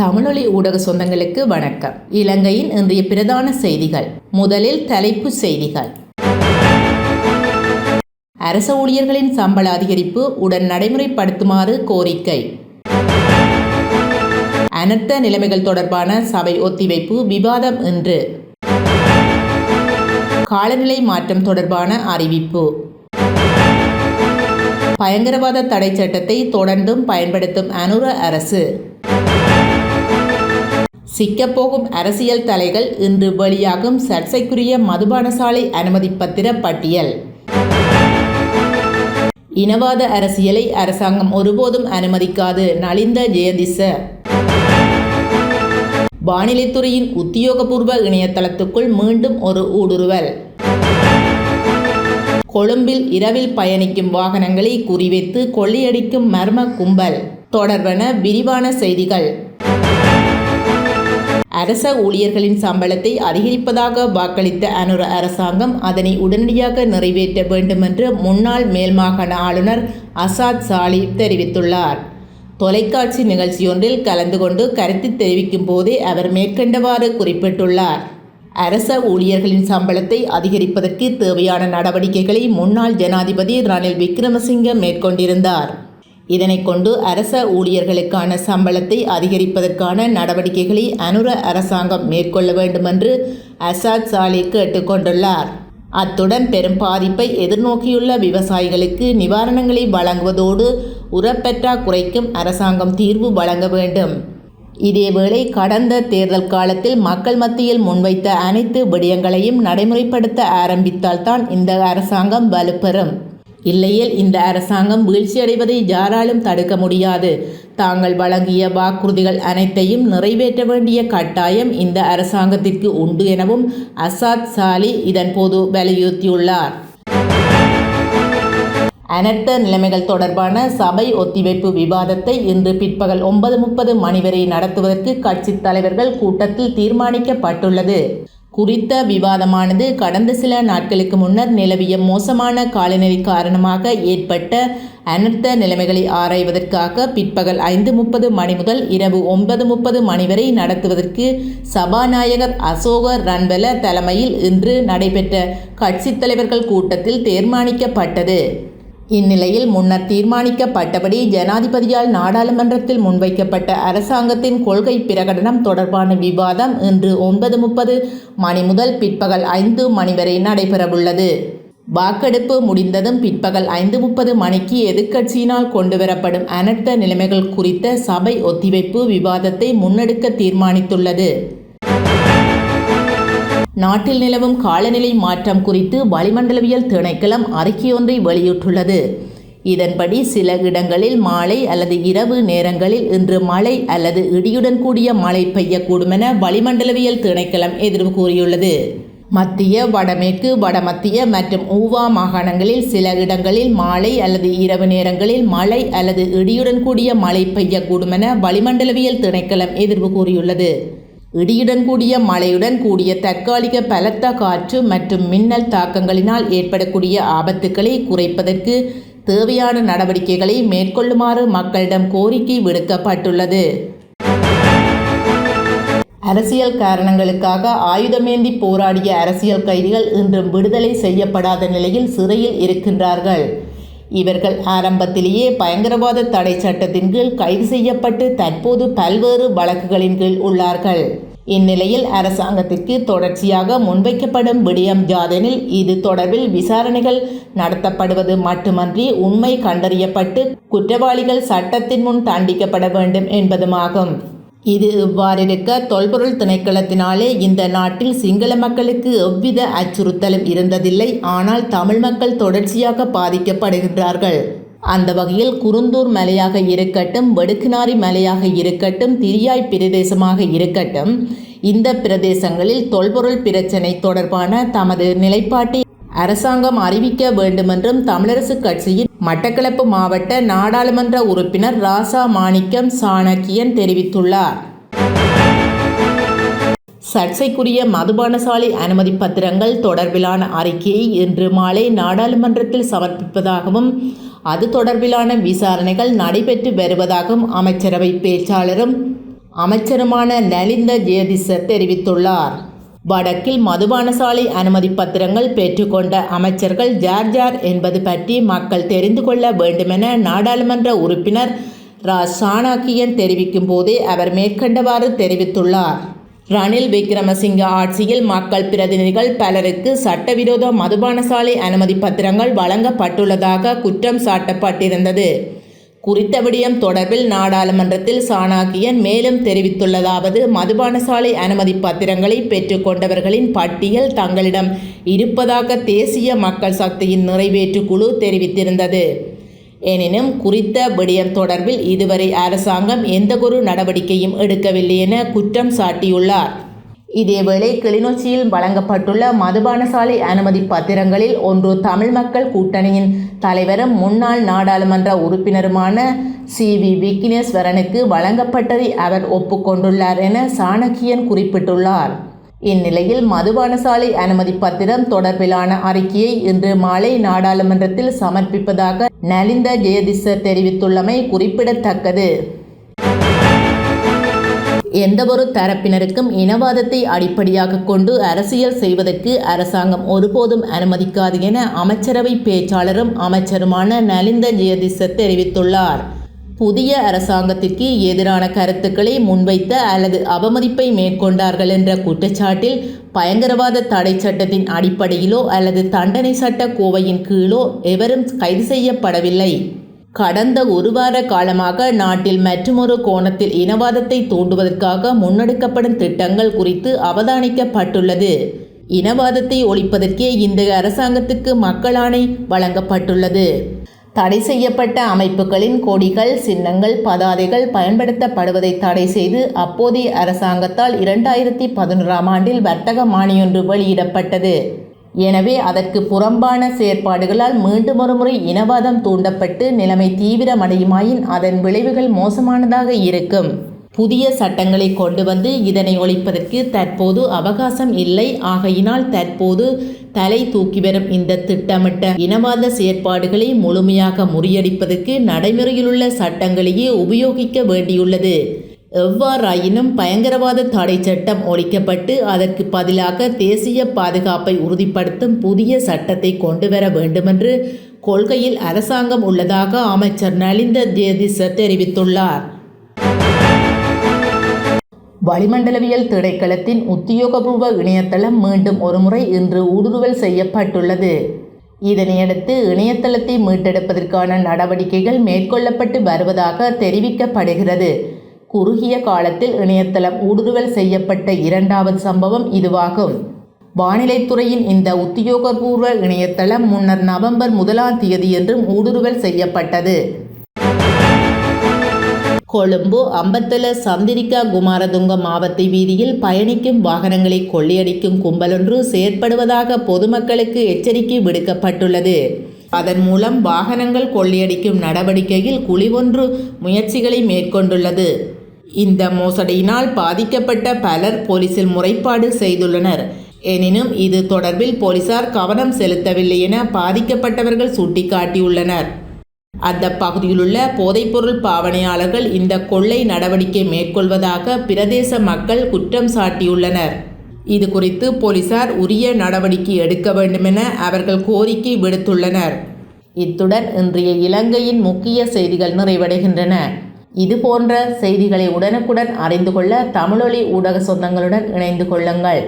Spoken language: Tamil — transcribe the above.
தமிழொலி ஊடக சொந்தங்களுக்கு வணக்கம். இலங்கையின் இன்றைய பிரதான செய்திகள். முதலில் தலைப்பு செய்திகள். அரச ஊழியர்களின் சம்பள அதிகரிப்பு உடன் நடைமுறைப்படுத்துமாறு கோரிக்கை. அனர்த்த நிலைமைகள் தொடர்பான சபை ஒத்திவைப்பு விவாதம் இன்று. காலநிலை மாற்றம் தொடர்பான அறிவிப்பு. பயங்கரவாத தடை சட்டத்தை தொடர்ந்தும் பயன்படுத்தும் அனுர அரசு. சிக்கப்போகும் அரசியல் தலைகள் இன்று வெளியாகும் சர்ச்சைக்குரிய மதுபானசாலை அனுமதி பத்திர பட்டியல். இனவாத அரசியலை அரசாங்கம் ஒருபோதும் அனுமதிக்காது. நலிந்த ஜெயதிச. வானிலைத்துறையின் உத்தியோகபூர்வ இணையதளத்துக்குள் மீண்டும் ஒரு ஊடுருவல். கொழும்பில் இரவில் பயணிக்கும் வாகனங்களை குறிவைத்து கொள்ளையடிக்கும் மர்ம கும்பல். தொடர்பான விரிவான செய்திகள். அரச ஊழியர்களின் சம்பளத்தை அதிகரிப்பதாக வாக்களித்த அனுர அரசாங்கம் அதனை உடனடியாக நிறைவேற்ற வேண்டும் என்று முன்னாள் மேல்மாகாண ஆளுநர் அசாத் சாலி தெரிவித்துள்ளார். தொலைக்காட்சி நிகழ்ச்சியொன்றில் கலந்து கொண்டு கருத்து தெரிவிக்கும் போதே அவர் மேற்கண்டவாறு குறிப்பிட்டுள்ளார். அரச ஊழியர்களின் சம்பளத்தை அதிகரிப்பதற்கு தேவையான நடவடிக்கைகளை முன்னாள் ஜனாதிபதி ரணில் விக்ரமசிங்க மேற்கொண்டிருந்தார். இதனை கொண்டு அரச ஊழியர்களுக்கான சம்பளத்தை அதிகரிப்பதற்கான நடவடிக்கைகளை அனுர அரசாங்கம் மேற்கொள்ள வேண்டுமென்று அசாத் சாலி கேட்டுக்கொண்டுள்ளார் அத்துடன் பெரும் பாதிப்பை எதிர்நோக்கியுள்ள விவசாயிகளுக்கு நிவாரணங்களை வழங்குவதோடு உரப்பற்றாக்குறைக்கும் அரசாங்கம் தீர்வு வழங்க வேண்டும். இதேவேளை கடந்த தேர்தல் காலத்தில் மக்கள் மத்தியில் முன்வைத்த அனைத்து விடயங்களையும் நடைமுறைப்படுத்த ஆரம்பித்தால்தான் இந்த அரசாங்கம் வலுப்பெறும். இல்லையில் இந்த அரசாங்கம் வீழ்ச்சியடைவதை யாராலும் தடுக்க முடியாது. தாங்கள் வழங்கிய வாக்குறுதிகள் அனைத்தையும் நிறைவேற்ற வேண்டிய கட்டாயம் இந்த அரசாங்கத்திற்கு உண்டு எனவும் அசாத் சாலி இதன்போது வலியுறுத்தியுள்ளார். அனர்த்த நிலைமைகள் தொடர்பான சபை ஒத்திவைப்பு விவாதத்தை இன்று பிற்பகல் ஒன்பது முப்பது மணி வரை நடத்துவதற்கு கட்சித் தலைவர்கள் கூட்டத்தில் தீர்மானிக்கப்பட்டுள்ளது. குறித்த விவாதமானது கடந்த சில நாட்களுக்கு முன்னர் நிலவிய மோசமான காலநிலை காரணமாக ஏற்பட்ட அனர்த்த நிலைமைகளை ஆராய்வதற்காக பிற்பகல் ஐந்து முப்பது மணி முதல் இரவு ஒன்பது முப்பது மணி வரை நடத்துவதற்கு சபாநாயகர் அசோக ரன்வெல தலைமையில் இன்று நடைபெற்ற கட்சித் தலைவர்கள் கூட்டத்தில் தீர்மானிக்கப்பட்டது. இந்நிலையில் முன்னர் தீர்மானிக்கப்பட்டபடி ஜனாதிபதியால் நாடாளுமன்றத்தில் முன்வைக்கப்பட்ட அரசாங்கத்தின் கொள்கை பிரகடனம் தொடர்பான விவாதம் இன்று ஒன்பது முப்பது மணி முதல் பிற்பகல் ஐந்து மணி வரை நடைபெறவுள்ளது. வாக்கெடுப்பு முடிந்ததும் பிற்பகல் ஐந்து முப்பது மணிக்கு எதிர்க்கட்சியினால் கொண்டுவரப்படும் அனர்த்த நிலைமைகள் குறித்த சபை ஒத்திவைப்பு விவாதத்தை முன்னெடுக்க தீர்மானித்துள்ளது. நாட்டில் நிலவும் காலநிலை மாற்றம் குறித்து வளிமண்டலவியல் திணைக்களம் அறிக்கையொன்றை வெளியிட்டுள்ளது. இதன்படி சில இடங்களில் மாலை அல்லது இரவு நேரங்களில் இன்று மழை அல்லது இடியுடன் கூடிய மழை பெய்யக்கூடுமென வளிமண்டலவியல் திணைக்களம் எதிர்வு கூறியுள்ளது. மத்திய வடமேற்கு வடமத்திய மற்றும் ஊவா மாகாணங்களில் சில இடங்களில் மாலை அல்லது இரவு நேரங்களில் மழை அல்லது இடியுடன் கூடிய மழை பெய்யக்கூடும் என வளிமண்டலவியல் திணைக்களம் எதிர்வு கூறியுள்ளது. இடியுடன் கூடிய மழையுடன் கூடிய தற்காலிக பலத்த காற்று மற்றும் மின்னல் தாக்கங்களினால் ஏற்படக்கூடிய ஆபத்துக்களை குறைப்பதற்கு தேவையான நடவடிக்கைகளை மேற்கொள்ளுமாறு மக்களிடம் கோரிக்கை விடுக்கப்பட்டுள்ளது. அரசியல் காரணங்களுக்காக ஆயுதமேந்தி போராடிய அரசியல் கைதிகள் இன்றும் விடுதலை செய்யப்படாத நிலையில் சிறையில் இருக்கின்றார்கள். இவர்கள் ஆரம்பத்திலேயே பயங்கரவாத தடை சட்டத்தின் கீழ் கைது செய்யப்பட்டு தற்போது பல்வேறு வழக்குகளின் கீழ் உள்ளார்கள். இந்நிலையில் அரசாங்கத்திற்கு தொடர்ச்சியாக முன்வைக்கப்படும் விடயம் ஜாதனில் இது தொடர்பில் விசாரணைகள் நடத்தப்படுவது மட்டுமன்றி உண்மை கண்டறியப்பட்டு குற்றவாளிகள் சட்டத்தின் முன் தண்டிக்கப்பட வேண்டும் என்பதுமாகும். இது இவ்வாறிருக்க தொல்பொருள் திணைக்களத்தினாலே இந்த நாட்டில் சிங்கள மக்களுக்கு எவ்வித அச்சுறுத்தலும் இருந்ததில்லை. ஆனால் தமிழ் மக்கள் தொடர்ச்சியாக பாதிக்கப்படுகின்றார்கள். அந்த வகையில் குருந்தூர் மலையாக இருக்கட்டும் வடுக்குநாரி மலையாக இருக்கட்டும் திரியாய் பிரதேசமாக இருக்கட்டும் இந்த பிரதேசங்களில் தொல்பொருள் பிரச்சினை தொடர்பான தமது நிலைப்பாட்டை அரசாங்கம் அறிவிக்க வேண்டுமென்றும் தமிழரசுக் கட்சியின் மட்டக்களப்பு மாவட்ட நாடாளுமன்ற உறுப்பினர் ராசா மாணிக்கம் சாணக்கியன் தெரிவித்துள்ளார். சர்ச்சைக்குரிய மதுபானசாலை அனுமதி பத்திரங்கள் தொடர்பிலான அறிக்கையை இன்று மாலை நாடாளுமன்றத்தில் சமர்ப்பிப்பதாகவும் அது தொடர்பிலான விசாரணைகள் நடைபெற்று வருவதாகவும் அமைச்சரவை பேச்சாளரும் அமைச்சருமான நலிந்த ஜேதிச தெரிவித்துள்ளார். வடக்கில் மதுபானசாலை அனுமதி பத்திரங்கள் பெற்றுக்கொண்ட அமைச்சர்கள் ஜார் ஜார் என்பது பற்றி மக்கள் தெரிந்து கொள்ள வேண்டுமென நாடாளுமன்ற உறுப்பினர் ரா. சாணாக்கியன் தெரிவிக்கும் போதே அவர் மேற்கண்டவாறு தெரிவித்துள்ளார். ரணில் விக்ரமசிங்க ஆட்சியில் மக்கள் பிரதிநிதிகள் பலருக்கு சட்டவிரோத மதுபானசாலை அனுமதி பத்திரங்கள் வழங்கப்பட்டுள்ளதாக குற்றம் சாட்டப்பட்டிருந்தது. குறித்த விடயம் தொடர்பில் நாடாளுமன்றத்தில் சாணாக்கியன் மேலும் தெரிவித்துள்ளதாவது மதுபானசாலை அனுமதி பத்திரங்களை பெற்றுக்கொண்டவர்களின் பட்டியல் தங்களிடம் இருப்பதாக தேசிய மக்கள் சக்தியின் நிறைவேற்று குழு தெரிவித்திருந்தது. எனினும் குறித்த விடயம் தொடர்பில் இதுவரை அரசாங்கம் எந்தவொரு நடவடிக்கையும் எடுக்கவில்லை என குற்றம் சாட்டியுள்ளார். இதேவேளை கிளிநொச்சியில் வழங்கப்பட்டுள்ள மதுபானசாலை அனுமதி பத்திரங்களில் ஒன்று தமிழ் மக்கள் கூட்டணியின் தலைவரும் முன்னாள் நாடாளுமன்ற உறுப்பினருமான சி வி விக்னேஸ்வரனுக்கு வழங்கப்பட்டதை அவர் ஒப்புக்கொண்டுள்ளார் என சாணக்கியன் குறிப்பிட்டுள்ளார். இந்நிலையில் மதுபானசாலை அனுமதி பத்திரம் தொடர்பிலான அறிக்கையை இன்று மாலை நாடாளுமன்றத்தில் சமர்ப்பிப்பதாக நலிந்த ஜெயதிச தெரிவித்துள்ளமை குறிப்பிடத்தக்கது. எந்தவொரு தரப்பினருக்கும் இனவாதத்தை அடிப்படையாக கொண்டு அரசியல் செய்வதற்கு அரசாங்கம் ஒருபோதும் அனுமதிக்காது என அமைச்சரவை பேச்சாளரும் அமைச்சருமான நலிந்த ஜெயதிச தெரிவித்துள்ளார். புதிய அரசாங்கத்திற்கு எதிரான கருத்துக்களை முன்வைத்த அல்லது அவமதிப்பை மேற்கொண்டார்கள் என்ற குற்றச்சாட்டில் பயங்கரவாத தடை சட்டத்தின் அடிப்படையிலோ அல்லது தண்டனை சட்ட கோவையின் கீழோ எவரும் கைது செய்யப்படவில்லை. கடந்த ஒரு வார காலமாக நாட்டில் மற்றுமொரு கோணத்தில் இனவாதத்தை தூண்டுவதற்காக முன்னெடுக்கப்படும் திட்டங்கள் குறித்து அவதானிக்கப்பட்டுள்ளது. இனவாதத்தை ஒழிப்பதற்கே இந்த அரசாங்கத்துக்கு மக்களாணை வழங்கப்பட்டுள்ளது. தடை செய்யப்பட்ட அமைப்புகளின் கொடிகள் சின்னங்கள் பதாதைகள் பயன்படுத்தப்படுவதை தடை செய்து அப்போதைய அரசாங்கத்தால் இரண்டாயிரத்தி பதினோராம் ஆண்டில் வர்த்தக மானியொன்று வெளியிடப்பட்டது. எனவே அதற்கு புறம்பான செயற்பாடுகளால் மீண்டும் ஒருமுறை இனவாதம் தூண்டப்பட்டு நிலைமை தீவிரமடையுமாயின் அதன் விளைவுகள் மோசமானதாக இருக்கும். புதிய சட்டங்களை கொண்டு வந்து இதனை ஒழிப்பதற்கு தற்போது அவகாசம் இல்லை. ஆகையினால் தற்போது தலை தூக்கி வரும் இந்த திட்டமிட்ட இனவாத செயற்பாடுகளை முழுமையாக முறியடிப்பதற்கு நடைமுறையிலுள்ள சட்டங்களையே உபயோகிக்க வேண்டியுள்ளது. எவ்வாறாயினும் பயங்கரவாத தடை சட்டம் ஒழிக்கப்பட்டு அதற்கு பதிலாக தேசிய பாதுகாப்பை உறுதிப்படுத்தும் புதிய சட்டத்தை கொண்டு வர வேண்டுமென்று கொள்கையில் அரசாங்கம் உள்ளதாக அமைச்சர் நலிந்த ஜேதிச தெரிவித்துள்ளார். வளிமண்டலவியல் திணைக்களத்தின் உத்தியோகபூர்வ இணையதளம் மீண்டும் ஒருமுறை இன்று ஊடுருவல் செய்யப்பட்டுள்ளது. இதனையடுத்து இணையதளத்தை மீட்டெடுப்பதற்கான நடவடிக்கைகள் மேற்கொள்ளப்பட்டு வருவதாக தெரிவிக்கப்படுகிறது. குறுகிய காலத்தில் இணையதளம் ஊடுருவல் செய்யப்பட்ட இரண்டாவது சம்பவம் இதுவாகும். வானிலைத்துறையின் இந்த உத்தியோகபூர்வ இணையதளம் முன்னர் நவம்பர் முதலாம் தேதியன்றும் ஊடுருவல் செய்யப்பட்டது. கொழும்பு அம்பத்தல சந்திரிகா குமாரதுங்க மாவத்தை வீதியில் பயணிக்கும் வாகனங்களை கொள்ளையடிக்கும் கும்பலொன்று செயற்படுவதாக பொதுமக்களுக்கு எச்சரிக்கை விடுக்கப்பட்டுள்ளது. அதன் மூலம் வாகனங்கள் கொள்ளையடிக்கும் நடவடிக்கையில் குழிவொன்று முயற்சிகளை மேற்கொண்டுள்ளது. இந்த மோசடியினால் பாதிக்கப்பட்ட பலர் போலீசில் முறைப்பாடு செய்துள்ளனர். எனினும் இது தொடர்பில் போலீசார் கவனம் செலுத்தவில்லை என பாதிக்கப்பட்டவர்கள் சுட்டிக்காட்டியுள்ளனர். அந்த பகுதியிலுள்ள போதைப்பொருள் பாவனையாளர்கள் இந்த கொள்ளை நடவடிக்கை மேற்கொள்வதாக பிரதேச மக்கள் குற்றம் சாட்டியுள்ளனர். இது குறித்து போலீசார் உரிய நடவடிக்கை எடுக்க வேண்டுமென அவர்கள் கோரிக்கை விடுத்துள்ளனர். இத்துடன் இன்றைய இலங்கையின் முக்கிய செய்திகள் நிறைவடைகின்றன. இது போன்ற செய்திகளை உடனுக்குடன் அறிந்து கொள்ள தமிழொலி ஊடக சொந்தங்களுடன் இணைந்து கொள்ளுங்கள்.